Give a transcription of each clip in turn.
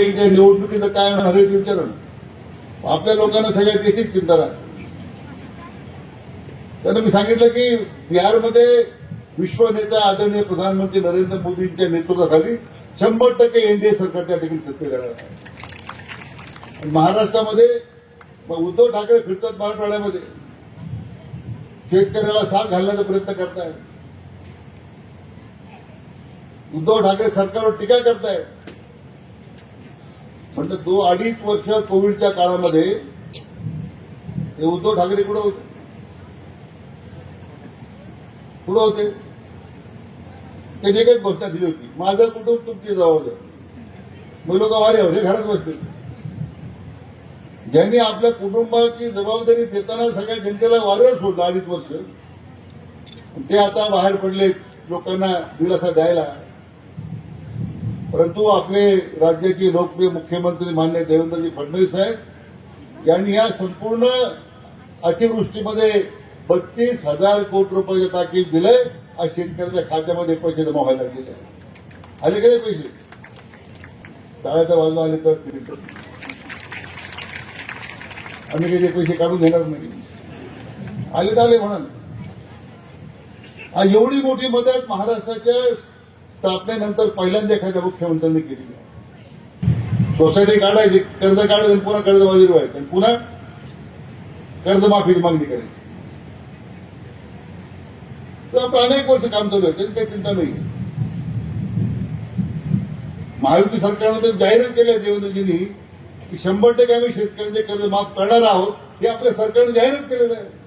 तारीखच्या निवडणुकीचं काय होणार हे विचारा आपल्या लोकांना सगळ्यात त्याचीच चिंता राहते त्यांना मी सांगितलं की बिहारमध्ये विश्व नेता आदरणीय प्रधानमंत्री नरेंद्र मोदींच्या नेतृत्वाखाली शंभर टक्के एनडीए सरकार त्या ठिकाणी सत्तेत येणार आहे. महाराष्ट्रामध्ये उद्धव ठाकरे फिरतात मराठवाड्यामध्ये. शेतकऱ्याला साथ घालण्याचा प्रयत्न करताय उद्धव ठाकरे सरकारवर टीका करताय तर दो अडीच वर्ष कोविडच्या काळामध्ये हे उद्धव ठाकरे कुठं होते? कुठं होते? त्यांनी एकच घोषणा दिली होती. माझं कुटुंब तुमची जबाबदारी. मग लोक वारे होते घरात बसले. ज्यांनी आपल्या कुटुंबाची जबाबदारी देताना सगळ्या जनतेला वाऱ्यावर सोडलं अडीच वर्ष. ते आता बाहेर पडले लोकांना दिलासा द्यायला. परंतु आपले राज्याचे लोकप्रिय मुख्यमंत्री मान्य देवेंद्रजी फडणवीस साहेब यांनी या संपूर्ण अतिवृष्टीमध्ये बत्तीस हजार कोटी रुपयाचे पॅकेज दिलंय आज शेतकऱ्याच्या खात्यामध्ये पैसे जमा व्हायला गेले आले गेले पैसे? डाव्याच्या बाजूला आले तर आम्ही काही ते पैसे काढून घेणार नाही. आले तर आले म्हणाल एवढी मोठी मदत महाराष्ट्राच्या स्थापनेनंतर पहिल्यांदा एखाद्या मुख्यमंत्र्यांनी केली आहे. सोसायटी काढायची कर्ज काढायचं पुन्हा कर्ज कर्जबाजी व्हायचं आणि पुन्हा कर्जमाफीची मागणी करायची. तर आपलं अनेक वर्ष काम चालू आहे त्याची काही चिंता नाही महायुती सरकारनं तर जाहीरच केलं देवेंद्रजींनी की शंभर टक्के आम्ही शेतकऱ्यांचे कर्ज माफ करणार आहोत हे आपल्या सरकारने जाहीरच केलेलं आहे.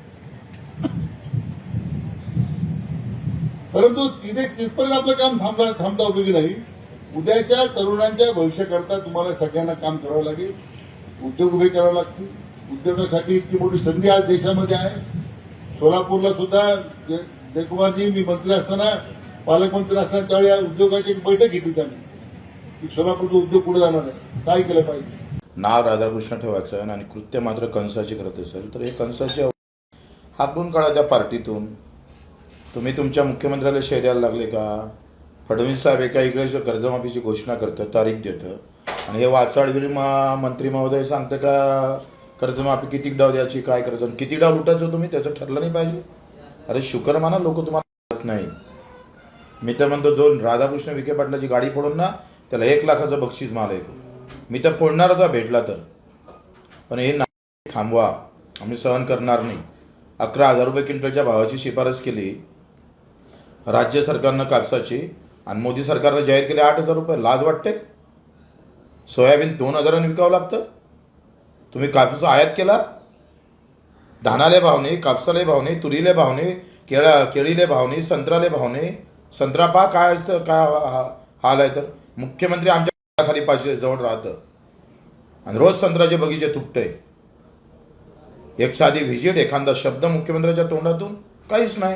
परंतु तिथे तिथपर्यंत आपलं काम थांबता थांबता उपयोगी नाही. उद्याच्या तरुणांच्या भविष्याकरता तुम्हाला सगळ्यांना काम करावं लागेल. उद्योग उभे करावे लागतील. उद्योगासाठी इतकी मोठी संधी आज देशामध्ये आहे. सोलापूरला सुद्धा जयकुमारजी मी मंत्री असताना पालकमंत्री असताना त्यावेळी या उद्योगाची एक बैठक घेतली त्यांनी. की सोलापूरचा उद्योग कुठे जाणार आहे. काय केलं पाहिजे? नाव राधाकृष्ण ठेवायचं आहे आणि कृत्य मात्र कंसाची करत असेल तर हे कंसाचे हाकलून काढा त्या पार्टीतून तुम्ही तुमच्या मुख्यमंत्र्याला शेअर द्यायला लागले का? फडणवीस साहेब एका इकडे कर्जमाफीची घोषणा करतं तारीख देतं आणि हे वाचाडवीर मा मंत्री महोदय सांगतं का कर्जमाफी किती डाव द्यायची काय करायचं? आणि किती डाव लुटायचं तुम्ही? त्याचं ठरलं नाही पाहिजे. अरे शुकर माना लोक तुम्हाला नाही. मी तर म्हणतो जो राधाकृष्ण विखे पाटलाची गाडी पडून ना त्याला एक लाखाचं बक्षीस मला ऐकू मी तर फोडणारच भेटला तर. पण हे नाही थांबवा. आम्ही सहन करणार नाही. अकरा हजार रुपये क्विंटलच्या भावाची शिफारस केली. राज्य सरकारनं कापसाची आणि मोदी सरकारनं जाहीर केले आठ हजार रुपये. लाज वाटते? सोयाबीन दोन हजारांनी विकावं लागतं? तुम्ही कापूस आयात केला? धानाले भाव नाही कापसाले भाव नाही तुरीले भाव नाही केळा केळीले भाव नाही संत्र्याले भाव नाही संत्रा पहा काय असतं काय हा- हाल आहे तर. मुख्यमंत्री आमच्या खाली पाचशे जवळ राहतं. आणि रोज संत्र्याचे बगीचे तुटते एक साधी व्हिजिट एखादा शब्द मुख्यमंत्र्याच्या तोंडातून काहीच नाही.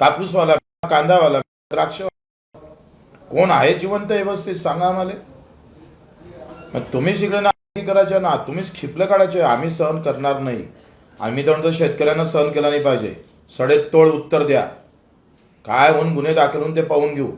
कापूसवाला कांदावाला द्राक्ष कोण आहे जिवंत व्यवस्थित सांगा आम्हाला. मग तुम्हीच इकडे ना करायच्या ना तुम्हीच खिपलं काढायचे आम्ही सहन करणार नाही. आम्ही तर म्हणतो शेतकऱ्यांना सहन केला नाही पाहिजे. सडेत तोड उत्तर द्या. काय होऊन गुन्हे दाखल होऊन ते पाहून घेऊ.